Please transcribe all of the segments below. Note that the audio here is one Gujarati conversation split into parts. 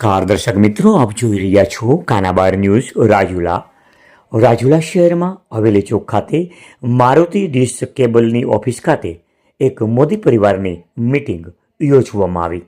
નમસ્કાર દર્શક મિત્રો, આપ જોઈ રહ્યા છો કાનાબાર ન્યૂઝ રાજુલા. રાજુલા શહેરમાં હવેલી ચોક ખાતે મારુતિ ડીશ કેબલની ઓફિસ ખાતે એક મોદી પરિવારની મીટિંગ યોજવામાં આવી.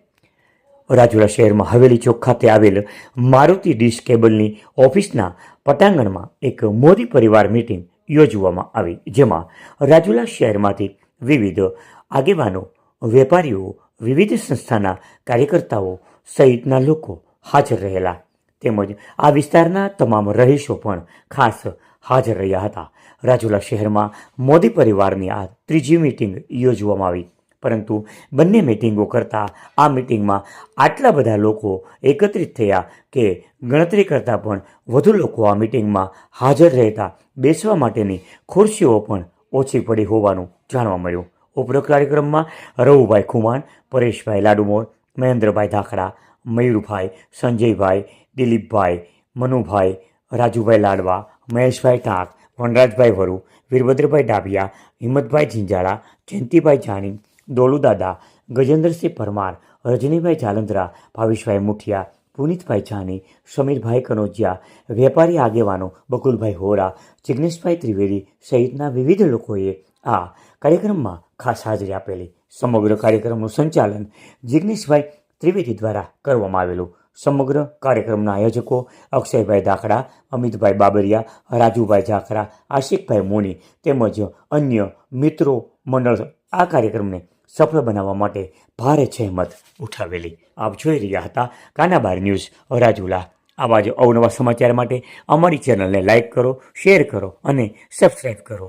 રાજુલા શહેરમાં હવેલી ચોક ખાતે આવેલ મારુતિ ડીશ કેબલની ઓફિસના પટાંગણમાં એક મોદી પરિવાર મીટિંગ યોજવામાં આવી, જેમાં રાજુલા શહેરમાંથી વિવિધ આગેવાનો, વેપારીઓ, વિવિધ સંસ્થાના કાર્યકર્તાઓ સહિતના લોકો હાજર રહેલા. તેમજ આ વિસ્તારના તમામ રહીશો પણ ખાસ હાજર રહ્યા હતા. રાજુલા શહેરમાં મોદી પરિવારની આ ત્રીજી મિટિંગ યોજવામાં આવી. પરંતુ બંને મિટિંગો કરતાં આ મિટિંગમાં આટલા બધા લોકો એકત્રિત થયા કે ગણતરી કરતાં પણ વધુ લોકો આ મિટિંગમાં હાજર રહેતા બેસવા માટેની ખુરશીઓ પણ ઓછી પડી હોવાનું જાણવા મળ્યું. ઉપરોક્ત કાર્યક્રમમાં રવુભાઈ ખુમાણ, પરેશભાઈ લાડુમોર મહેન્દ્રભાઈ ધાખડા, મયુરભાઈ, સંજયભાઈ, દિલીપભાઈ, મનુભાઈ, રાજુભાઈ લાડવા, મહેશભાઈ ટાંક વનરાજભાઈ વરુ, વીરભદ્રભાઈ ડાભિયા, હિંમતભાઈ ઝીંઝાળા, જયંતિભાઈ જાણી, દોલુદાદા, ગજેન્દ્રસિંહ પરમાર, રજનીભાઈ જાલંધરા, ભાવેશભાઈ મુઠિયા, પુનિતભાઈ જાની, સમીરભાઈ કનોજિયા, વેપારી આગેવાનો બકુલભાઈ હોરા, જિગ્નેશભાઈ ત્રિવેદી સહિતના વિવિધ લોકોએ આ કાર્યક્રમમાં ખાસ હાજરી આપેલી. સમગ્ર કાર્યક્રમનું સંચાલન જિગ્નેશભાઈ ત્રિવેદી દ્વારા કરવામાં આવેલું. સમગ્ર કાર્યક્રમના આયોજકો અક્ષયભાઈ દાખડા અમિતભાઈ બાબરિયા, રાજુભાઈ ઝાખરા આશિકભાઈ મોની તેમજ અન્ય મિત્રો મંડળ આ કાર્યક્રમને સફળ બનાવવા માટે ભારે જહેમત ઉઠાવેલી. આપ જોઈ રહ્યા હતા કાનાબાર ન્યૂઝ રાજુલા. આવા જ અવનવા સમાચાર માટે અમારી ચેનલને લાઇક કરો, શેર કરો અને સબસ્ક્રાઈબ કરો.